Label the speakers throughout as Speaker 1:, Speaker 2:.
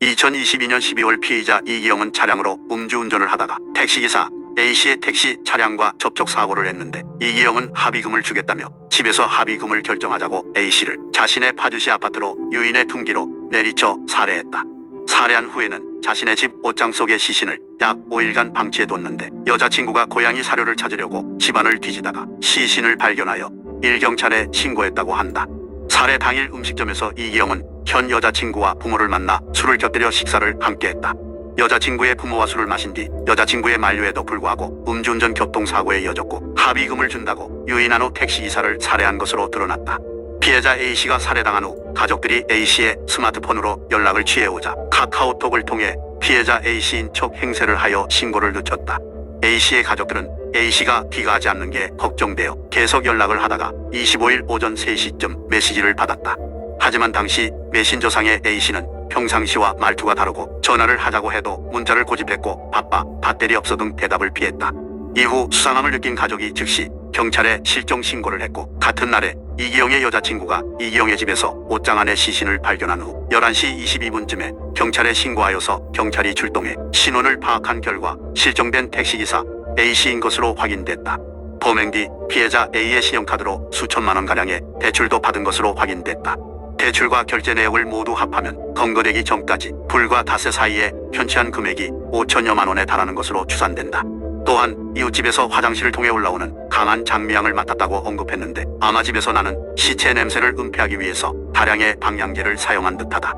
Speaker 1: 2022년 12월 피의자 이기영은 차량으로 음주운전을 하다가 택시기사 A씨의 택시 차량과 접촉 사고를 했는데 이기영은 합의금을 주겠다며 집에서 합의금을 결정하자고 A씨를 자신의 파주시 아파트로 유인의 둔기로 내리쳐 살해했다. 살해한 후에는 자신의 집 옷장 속의 시신을 약 5일간 방치해뒀는데 여자친구가 고양이 사료를 찾으려고 집안을 뒤지다가 시신을 발견하여 일경찰에 신고했다고 한다. 살해 당일 음식점에서 이기영은 현 여자친구와 부모를 만나 술을 곁들여 식사를 함께했다. 여자친구의 부모와 술을 마신 뒤 여자친구의 만류에도 불구하고 음주운전 교통사고에 이어졌고 합의금을 준다고 유인한 후 택시기사를 살해한 것으로 드러났다. 피해자 A씨가 살해당한 후 가족들이 A씨의 스마트폰으로 연락을 취해오자 카카오톡을 통해 피해자 A씨인 척 행세를 하여 신고를 늦췄다. A씨의 가족들은 A씨가 귀가하지 않는 게 걱정되어 계속 연락을 하다가 25일 오전 3시쯤 메시지를 받았다. 하지만 당시 메신저상의 A씨는 평상시와 말투가 다르고 전화를 하자고 해도 문자를 고집했고 바빠 배터리 없어 등 대답을 피했다. 이후 수상함을 느낀 가족이 즉시 경찰에 실종 신고를 했고 같은 날에 이기영의 여자친구가 이기영의 집에서 옷장 안에 시신을 발견한 후 11시 22분쯤에 경찰에 신고하여서 경찰이 출동해 신원을 파악한 결과 실종된 택시기사 A씨인 것으로 확인됐다. 범행 뒤 피해자 A의 신용카드로 수천만 원 가량의 대출도 받은 것으로 확인됐다. 대출과 결제 내역을 모두 합하면 검거되기 전까지 불과 닷새 사이에 편취한 금액이 5천여만 원에 달하는 것으로 추산된다. 또한 이웃집에서 화장실을 통해 올라오는 강한 장미향을 맡았다고 언급했는데 아마 집에서 나는 시체 냄새를 은폐하기 위해서 다량의 방향제를 사용한 듯하다.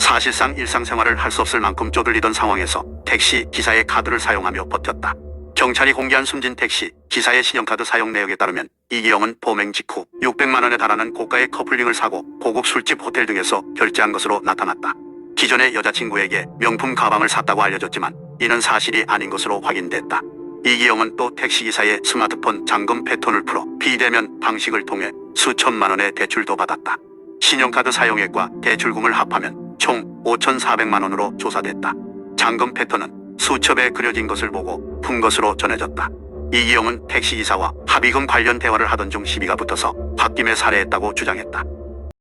Speaker 1: 사실상 일상생활을 할 수 없을 만큼 쪼들리던 상황에서 택시 기사의 카드를 사용하며 버텼다. 경찰이 공개한 숨진 택시 기사의 신용카드 사용 내역에 따르면 이기영은 범행 직후 600만 원에 달하는 고가의 커플링을 사고 고급 술집 호텔 등에서 결제한 것으로 나타났다. 기존의 여자친구에게 명품 가방을 샀다고 알려졌지만 이는 사실이 아닌 것으로 확인됐다. 이기영은 또 택시기사의 스마트폰 잠금 패턴을 풀어 비대면 방식을 통해 수천만 원의 대출도 받았다. 신용카드 사용액과 대출금을 합하면 총 5,400만 원으로 조사됐다. 잠금 패턴은 수첩에 그려진 것을 보고 푼 것으로 전해졌다. 이기영은 택시기사와 합의금 관련 대화를 하던 중 시비가 붙어서 홧김에 살해했다고 주장했다.